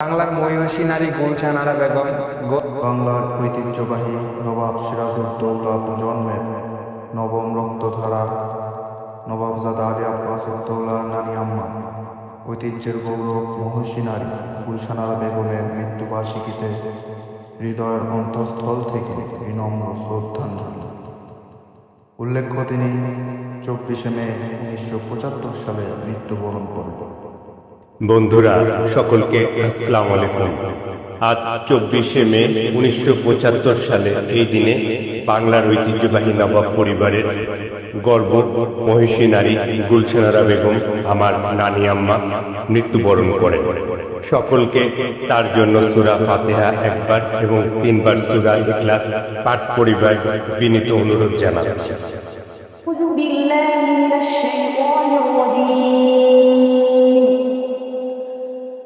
বাংলার মহিষী নারী গুলশানারা বেগম বাংলার ঐতিহ্যবাহী নবাব সিরাজউদ্দৌলা জন্মের নবম রক্তধারা, নবাবজাদা আলী আব্বাস উদ্দৌলার নানি আম্মা। ঐতিহ্যের গৌরব মহসী নারী গুলশানারা বেগমের মৃত্যুবার্ষিকীতে হৃদয়ের অন্তঃস্থল থেকে বিনম্র শ্রদ্ধাঞ্জলি উল্লেখ্য তিনি চব্বিশে মে উনিশশো পঁচাত্তর সালে মৃত্যুবরণ করেন বন্ধুরা, সকলকে আসসালাম আলাইকুম। আজ চব্বিশে মে উনিশশো পঁচাত্তর সালে এই দিনে বাংলার ঐতিহ্যবাহী নবাব পরিবারের গর্ব, মহিষী নারী গুলশানারা বেগম, আমার নানি আম্মা মৃত্যুবরণ করে। সকলকে তার জন্য সুরা ফাতেহা একবার এবং তিনবার সুরা ইখলাস পাঠ পরিবার বিনীত অনুরোধ জানাচ্ছি।